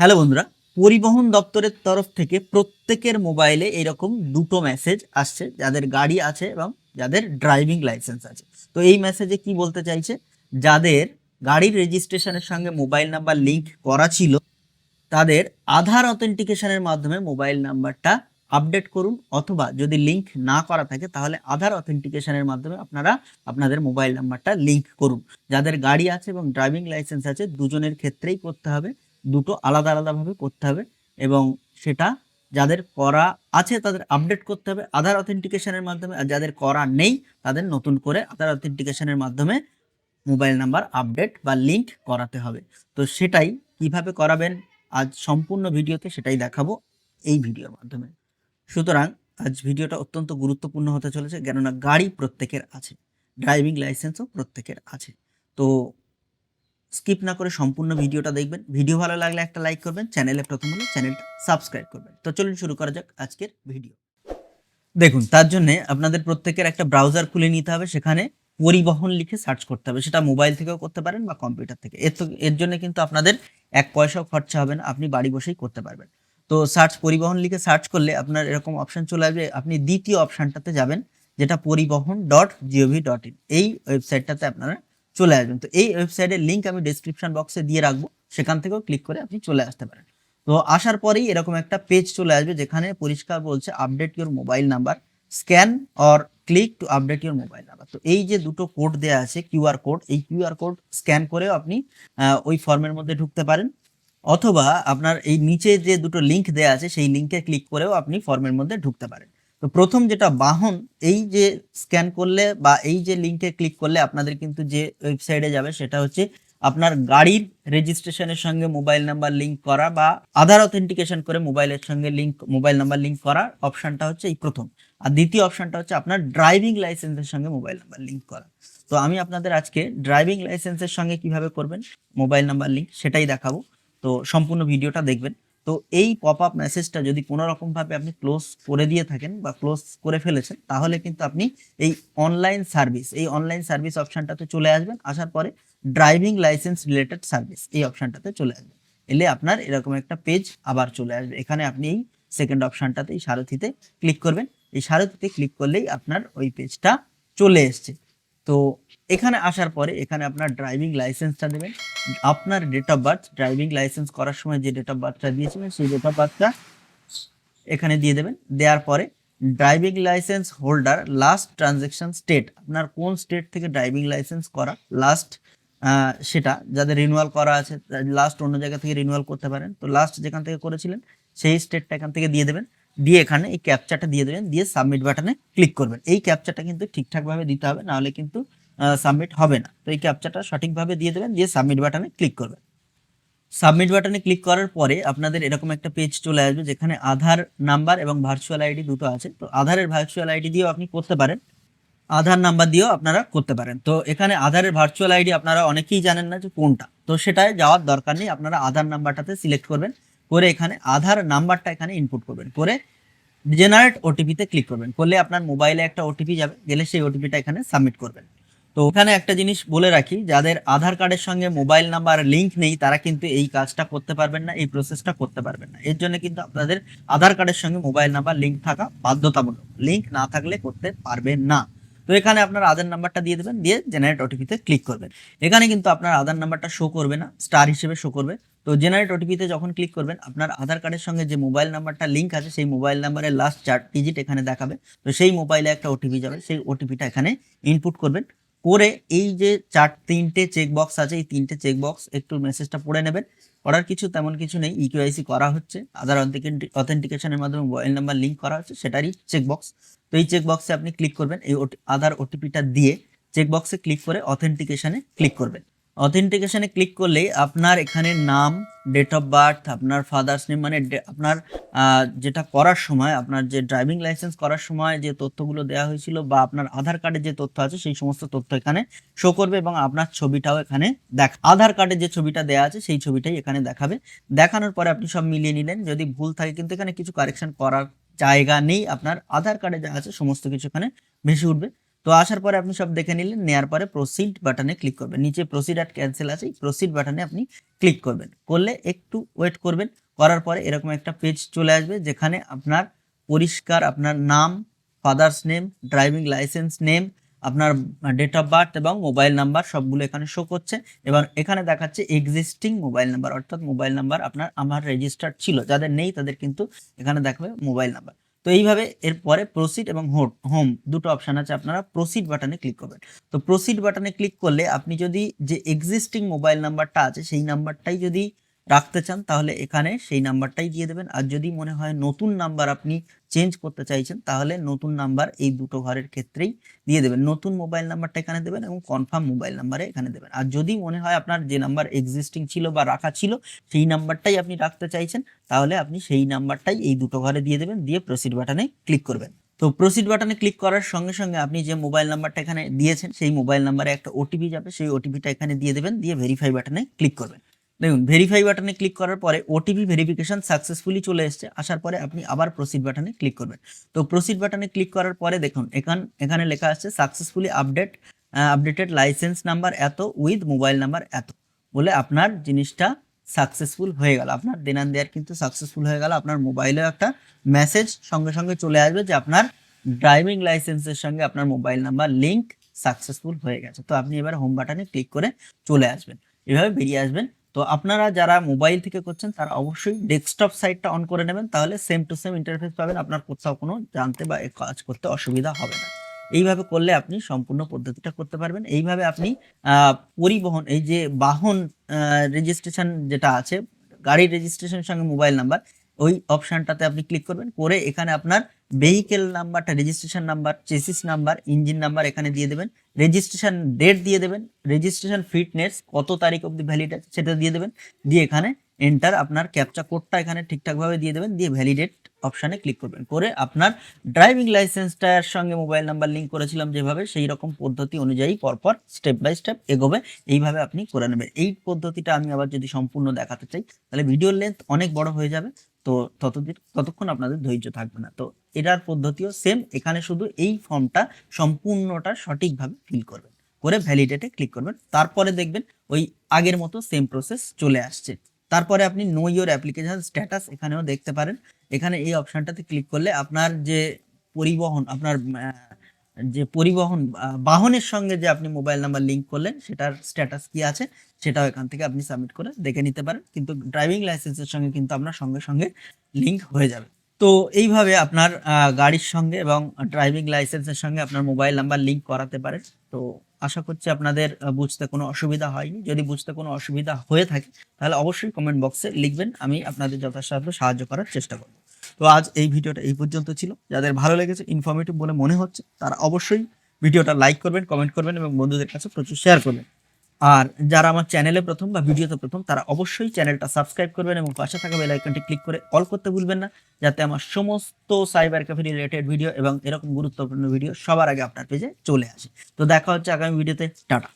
Hello বন্ধুরা, পরিবহন দপ্তরের তরফ থেকে প্রত্যেকের মোবাইলে এরকম দুটো মেসেজ আসছে, যাদের গাড়ি আছে এবং যাদের ড্রাইভিং লাইসেন্স আছে। তো এই মেসেজে কি বলতে চাইছে? যাদের গাড়ির রেজিস্ট্রেশনের সঙ্গে মোবাইল নাম্বার লিংক করা ছিল, তাদের আধার অথেন্টিকেশনের মাধ্যমে মোবাইল নাম্বারটা আপডেট করুন, অথবা যদি লিংক না করা থাকে, তাহলে আধার অথেন্টিকেশনের মাধ্যমে আপনারা আপনাদের মোবাইল নাম্বারটা লিংক করুন। যাদের গাড়ি আছে এবং ড্রাইভিং লাইসেন্স আছে, দুজনের ক্ষেত্রেই করতে হবে। দুটো আলাদা আলাদাভাবে করতে হবে এবং সেটা যাদের করা আছে তাদের আপডেট করতে হবে আধার অথেন্টিকেশনের মাধ্যমে, আর যাদের করা নেই তাদের নতুন করে আধার অথেন্টিকেশনের মাধ্যমে মোবাইল নাম্বার আপডেট বা লিংক করাতে হবে। তো সেটাই কীভাবে করাবেন আজ সম্পূর্ণ ভিডিওতে সেটাই দেখাবো এই ভিডিওর মাধ্যমে। সুতরাং আজ ভিডিওটা অত্যন্ত গুরুত্বপূর্ণ হতে চলেছে, কেননা গাড়ি প্রত্যেকের আছে ড্রাইভিং লাইসেন্সও প্রত্যেকের আছে। তো স্কিপ না করে সম্পূর্ণ ভিডিওটা দেখবেন। ভিডিও ভালো লাগলে একটা লাইক করবেন, চ্যানেলে প্রথম হলে চ্যানেলটা সাবস্ক্রাইব করবেন। তো চলুন শুরু করা যাক আজকের ভিডিও। দেখুন, তার জন্য আপনাদের প্রত্যেকের একটা ব্রাউজার খুলে নিতে হবে, সেখানে পরিবহন লিখে সার্চ করতে হবে। সেটা মোবাইল থেকেও করতে পারেন বা কম্পিউটার থেকে। এর এর জন্য কিন্তু আপনাদের এক পয়সাও খরচা হবে না, আপনি বাড়ি বসেই করতে পারবেন। তো সার্চ, পরিবহন লিখে সার্চ করলে আপনার এরকম অপশন চলে আসবে। আপনি দ্বিতীয় অপশনটাতে যাবেন, যেটা পরিবহন ডট জিওভি ডট ইন। এই ওয়েবসাইটটাতে আপনারা চলে আসবেন। তো এই ওয়েবসাইটের লিঙ্ক আমি ডিসক্রিপশন বক্সে দিয়ে রাখব। সেখান থেকেও ক্লিক করে আপনি চলে আসতে পারেন। তো আসার পরেই এরকম একটা পেজ চলে আসবে যেখানে পরিষ্কার বলছে update your mobile number scan or click to update your mobile number তো এই যে দুটো কোড দেওয়া আছে কিউআর কোড এই কিউআর কোড স্ক্যান করেও আপনি ওই ফর্মের মধ্যে ঢুকতে পারেন। অথবা আপনার এই নিচে যে দুটো লিঙ্ক দেওয়া আছে, সেই লিঙ্কে ক্লিক করেও আপনি ফর্মের মধ্যে ঢুকতে পারেন। তো প্রথম যেটা বাহন, এই যে স্ক্যান করলে বা এই যে লিংকে ক্লিক করলে আপনাদের কিন্তু যে ওয়েবসাইটে যাবে সেটা হচ্ছে আপনার গাড়ির রেজিস্ট্রেশনের সঙ্গে মোবাইল নাম্বার লিংক করা বা আধার অথেন্টিকেশন করে মোবাইলের সঙ্গে লিংক মোবাইল নাম্বার লিংক করার অপশনটা হচ্ছে এই প্রথম। আর দ্বিতীয় অপশনটা হচ্ছে আপনার ড্রাইভিং লাইসেন্সের সঙ্গে মোবাইল নাম্বার লিংক করা। তো আমি আপনাদের আজকে ড্রাইভিং লাইসেন্সের সঙ্গে কীভাবে করবেন মোবাইল নাম্বার লিংক সেটাই দেখাবো। তো সম্পূর্ণ ভিডিওটা দেখবেন। তো এই পপ আপ মেসেজটা যদি কোনো রকম ভাবে আপনি ক্লোজ করে দিয়ে থাকেন বা ক্লোজ করে ফেলেছেন, তাহলে কিন্তু আপনি এই অনলাইন সার্ভিস এই অনলাইন সার্ভিস অপশনটাতে চলে আসবেন। আসার পরে ড্রাইভিং লাইসেন্স রিলেটেড সার্ভিস এই অপশনটাতে চলে আসবেন। এলে আপনার এরকম একটা পেজ আবার চলে আসবে। এখানে আপনি এই সেকেন্ড অপশনটাতে এই সারথিতে ক্লিক করবেন। এই সারথিতে ক্লিক করলেই আপনার ওই পেজটা চলে এসছে। তো এখানে আসার পরে এখানে আপনার ড্রাইভিং লাইসেন্সটা দেবেন। আপনার date of birth driving licence করার সময় যে ডেট অফ বার্থটা দিয়েছিলেন, সেই ডেট অফ বার্থটা এখানে দিয়ে দেবেন। দেওয়ার পরে driving licence holder last transaction state আপনার কোন স্টেট থেকে ড্রাইভিং লাইসেন্স করা লাস্ট সেটা, যাদের রিনিউয়াল করা আছে লাস্ট অন্য জায়গা থেকে রিনিউয়াল করতে পারেন, তো লাস্ট যেখান থেকে করেছিলেন, সেই স্টেটটা এখান থেকে দিয়ে দেবেন। দিয়ে এখানে এই ক্যাপচাটা দিয়ে দেবেন, দিয়ে সাবমিট বাটনে ক্লিক করবেন। এই ক্যাপচাটা কিন্তু ঠিকঠাকভাবে দিতে হবে, নাহলে কিন্তু সাবমিট হবে না। তো এই ক্যাপচাটা সঠিকভাবে দিয়ে দেবেন, দিয়ে সাবমিট বাটনে ক্লিক করবেন। সাবমিট বাটনে ক্লিক করার পরে আপনাদের এরকম একটা পেজ চলে আসবে যেখানে আধার নাম্বার এবং ভার্চুয়াল আইডি দুটো আছে। তো আধারের ভার্চুয়াল আইডি দিয়েও আপনি করতে পারেন। আধার নাম্বার দিয়েও আপনারা করতে পারেন। তো এখানে আধারের ভার্চুয়াল আইডি আপনারা অনেকেই জানেন না যে কোনটা। তো সেটায় যাওয়ার দরকার নেই, আপনারা আধার নাম্বারটাতে সিলেক্ট করবেন। করে এখানে আধার নাম্বারটা এখানে ইনপুট করবেন। করে জেনারেট ওটিপিতে ক্লিক করবেন। করলে আপনার মোবাইলে একটা ওটিপি যাবে, গেলে সেই ওটিপিটা এখানে সাবমিট করবেন। তো ওখানে একটা জিনিস বলে রাখি, যাদের আধার কার্ডের সঙ্গে মোবাইল নাম্বার লিংক নেই, তারা কিন্তু এই কাজটা করতে পারবেন না, এই প্রসেসটা করতে পারবেন না। এর জন্য কিন্তু আপনাদের আধার কার্ডের সঙ্গে মোবাইল নাম্বার লিংক থাকা বাধ্যতামূলক। লিংক না থাকলে করতে পারবেন না। তো এখানে আপনার আধার নাম্বারটা দিয়ে দেবেন, দিয়ে জেনারেট ওটিপিতে ক্লিক করবেন। এখানে কিন্তু আপনার আধার নাম্বারটা শো করবে না স্টার হিসেবে শো করবে। তো জেনারেট ওটিপিতে যখন ক্লিক করবেন, আপনার আধার কার্ডের সঙ্গে যে মোবাইল নাম্বারটা লিঙ্ক আছে, সেই মোবাইল নাম্বারের লাস্ট চার ডিজিট এখানে দেখাবে। তো সেই মোবাইলে একটা ওটিপি যাবে, সেই ওটিপিটা এখানে ইনপুট করবেন। করে এই যে চার, তিনটে চেক বক্স আছে, এই তিনটে চেক বক্স একটু মেসেজটা পড়ে নেবেন। করার কিছু তেমন কিছু নেই ইকিউআইসি করা হচ্ছে। আধার অথেন্টিকেশনের মাধ্যমে মোবাইল নাম্বার লিঙ্ক করা হচ্ছে, সেটারই চেক বক্স তো এই চেক বক্সে আপনি ক্লিক করবেন, এই আধার ওটিপিটা দিয়ে চেক বক্সে ক্লিক করে অথেন্টিকেশনে ক্লিক করবেন। অথেন্টিকেশনে ক্লিক করলে আপনার এখানে নাম ডেট অফ বার্থ আপনার ফাদার্স নেম মানে আপনার যেটা করার সময়, আপনার যে ড্রাইভিং লাইসেন্স করার সময় যে তথ্যগুলো দেওয়া হয়েছিল বা আপনার আধার কার্ডে যে তথ্য আছে, সেই সমস্ত তথ্য এখানে শো করবে এবং আপনার ছবিটাও এখানে দেখ আধার কার্ডে যে ছবিটা দেওয়া আছে, সেই ছবিটাই এখানে দেখাবে। দেখানোর পরে আপনি সব মিলিয়ে নিলেন। যদি ভুল থাকে কিন্তু এখানে কিছু কারেকশন করার জায়গা নেই, আপনার আধার কার্ডে যা আছে, সমস্ত কিছু এখানে ভেসে উঠবে। তো আসার পরে আপনি সব দেখে নিলেন নেওয়ার পরে প্রসিড বাটনে ক্লিক করবেন। নিচে প্রসিড আর ক্যান্সেল আছে প্রসিড বাটনে আপনি ক্লিক করবেন। করলে একটু ওয়েট করবেন, করার পরে এরকম একটা পেজ চলে আসবে যেখানে আপনার পরিষ্কার, আপনার নাম father's name driving licence name আপনার ডেট অফ বার্থ এবং মোবাইল নাম্বার সবগুলো এখানে শো করছে এবং এখানে দেখাচ্ছে এক্সিস্টিং মোবাইল নাম্বার অর্থাৎ মোবাইল নাম্বার আপনার, আমার রেজিস্টার্ড ছিল। যাদের নেই তাদের কিন্তু এখানে দেখাবে মোবাইল নাম্বার তো এইভাবে এরপরে প্রসিড এবং হোম দুটো অপশান আছে আপনারা প্রসিড বাটনে ক্লিক করবেন। তো প্রসিড বাটনে ক্লিক করলে আপনি যদি যে এক্সিস্টিং মোবাইল নাম্বারটা আছে সেই নাম্বারটাই যদি রাখতে চান, তাহলে এখানে সেই নাম্বারটাই দিয়ে দেবেন। আর যদি মনে হয় নতুন নাম্বার আপনি চেঞ্জ করতে চাইছেন, তাহলে নতুন নাম্বার এই দুটো ঘরের ক্ষেত্রেই দিয়ে দেবেন। নতুন মোবাইল নাম্বারটা এখানে দেবেন এবং কনফার্ম মোবাইল নাম্বারে এখানে দেবেন। আর যদি মনে হয় আপনার যে নাম্বার এক্সিস্টিং ছিল বা রাখা ছিল, সেই নাম্বারটাই আপনি রাখতে চাইছেন, তাহলে আপনি সেই নাম্বারটাই এই দুটো ঘরে দিয়ে দেবেন, দিয়ে প্রসিড বাটনে ক্লিক করবেন। তো প্রসিড বাটনে ক্লিক করার সঙ্গে সঙ্গে আপনি যে মোবাইল নাম্বারটা এখানে দিয়েছেন, সেই মোবাইল নাম্বারে একটা ওটিপি যাবে, সেই ওটিপিটা এখানে দিয়ে দেবেন, দিয়ে ভেরিফাই বাটনে ক্লিক করবেন। দেখুন ভেরিফাই বাটনে ক্লিক করার পরে ওটিপি ভেরিফিকেশন সাকসেসফুলি চলে এসেছে। আসার পরে আপনি আবার প্রসিড বাটনে ক্লিক করবেন। তো প্রসিড বাটনে ক্লিক করার পরে দেখুন, এখান, এখানে লেখা আছে successfully update updated licence number এত উইথ মোবাইল নাম্বার এত। বলে আপনার জিনিসটা সাকসেসফুল হয়ে গেল। আপনার দেনান দেয়ার কিন্তু সাকসেসফুল হয়ে গেল। আপনার মোবাইলে একটা মেসেজ সঙ্গে সঙ্গে চলে আসবে যে আপনার ড্রাইভিং লাইসেন্সের সঙ্গে আপনার মোবাইল নাম্বার লিঙ্ক সাকসেসফুল হয়ে গেছে। তো আপনি এবার হোম বাটনে ক্লিক করে চলে আসবেন। এভাবে বেরিয়ে আসবেন। তো আপনারা যারা মোবাইল থেকে করছেন, তারা অবশ্যই ডেস্কটপ সাইটটা অন করে নেবেন, তাহলে সেম টু সেম ইন্টারফেস পাবেন। আপনার কোথাও কোনো জানতে বা কাজ করতে অসুবিধা হবে না। এইভাবে করলে আপনি সম্পূর্ণ পদ্ধতিটা করতে পারবেন। এইভাবে আপনি পরিবহন, এই যে বাহন রেজিস্ট্রেশন যেটা আছে, গাড়ির রেজিস্ট্রেশনের সঙ্গে মোবাইল নাম্বার ওই অপশনটাতে আপনি ক্লিক করবেন। করে এখানে আপনার ভেহিকেল নাম্বারটা registration number chassis number engine number এখানে দিয়ে দেবেন। রেজিস্ট্রেশন ডেট দিয়ে দেবেন। রেজিস্ট্রেশন ফিটনেস কত তারিখ অবধি ভ্যালিড আছে সেটা দিয়ে দেবেন। দিয়ে এখানে এন্টার আপনার ক্যাপচা কোডটা এখানে ঠিকঠাকভাবে দিয়ে দেবেন। দিয়ে ভ্যালিডেট অপশানে ক্লিক করবেন। করে আপনার ড্রাইভিং লাইসেন্সটার সঙ্গে মোবাইল নাম্বার লিঙ্ক করেছিলাম যেভাবে, সেই রকম পদ্ধতি অনুযায়ী পরপর স্টেপ বাই স্টেপ এগোবে। এইভাবে আপনি করে নেবেন। এই পদ্ধতিটা আমি আবার যদি সম্পূর্ণ দেখাতে চাই, তাহলে ভিডিওর লেন্থ অনেক বড় হয়ে যাবে। তো ততদিন ততক্ষণ আপনাদের ধৈর্য থাকবে না। তো এটার পদ্ধতিও সেম এখানে শুধু এই ফর্মটা সম্পূর্ণটা সঠিকভাবে ফিল করবেন। করে ভ্যালিডেটে ক্লিক করবেন। তারপরে দেখবেন ওই আগের মতো সেম প্রসেস চলে আসছে। তারপরে আপনি নো ইয়োর অ্যাপ্লিকেশন স্ট্যাটাস এখানেও দেখতে পারেন। এখানে এই অপশানটাতে ক্লিক করলে আপনার যে পরিবহন, আপনার যে পরিবহন বাহনের সঙ্গে যে আপনি মোবাইল নাম্বার লিংক করলেন, সেটার স্ট্যাটাস কি আছে, সেটাও এখান থেকে আপনি সাবমিট করে দেখে নিতে পারেন। কিন্তু ড্রাইভিং লাইসেন্সের সঙ্গে কিন্তু আপনার সঙ্গে সঙ্গে লিংক হয়ে যাবে। তো এইভাবে আপনার গাড়ির সঙ্গে এবং ড্রাইভিং লাইসেন্সের সঙ্গে আপনার মোবাইল নাম্বার লিংক করাতে পারেন। তো আশা করছি আপনাদের বুঝতে কোনো অসুবিধা হয়নি। যদি বুঝতে কোনো অসুবিধা হয়ে থাকে, তাহলে অবশ্যই কমেন্ট বক্সে লিখবেন, আমি আপনাদের যথাসাধ্য সাহায্য করার চেষ্টা করব। তো আজ এই ভিডিওটা এই পর্যন্ত ছিল। যাদের ভালো লেগেছে ইনফরমেটিভ বলে মনে হচ্ছে, তারা অবশ্যই ভিডিওটা লাইক করবেন কমেন্ট করবেন এবং বন্ধুদের কাছে প্রচুর শেয়ার করবেন। আর যারা আমার চ্যানেলে প্রথম বা ভিডিওতে প্রথম, তারা অবশ্যই চ্যানেলটা সাবস্ক্রাইব করবেন এবং পাশে থাকা বেল আইকনটি ক্লিক করে অল করতে ভুলবেন না, যাতে আমার সমস্ত সাইবার ক্যাফে রিলেটেড ভিডিও এবং এরকম গুরুত্বপূর্ণ ভিডিও সবার আগে আপনার পেজে চলে আসে। তো দেখা হচ্ছে আগামী ভিডিওতে টাটা।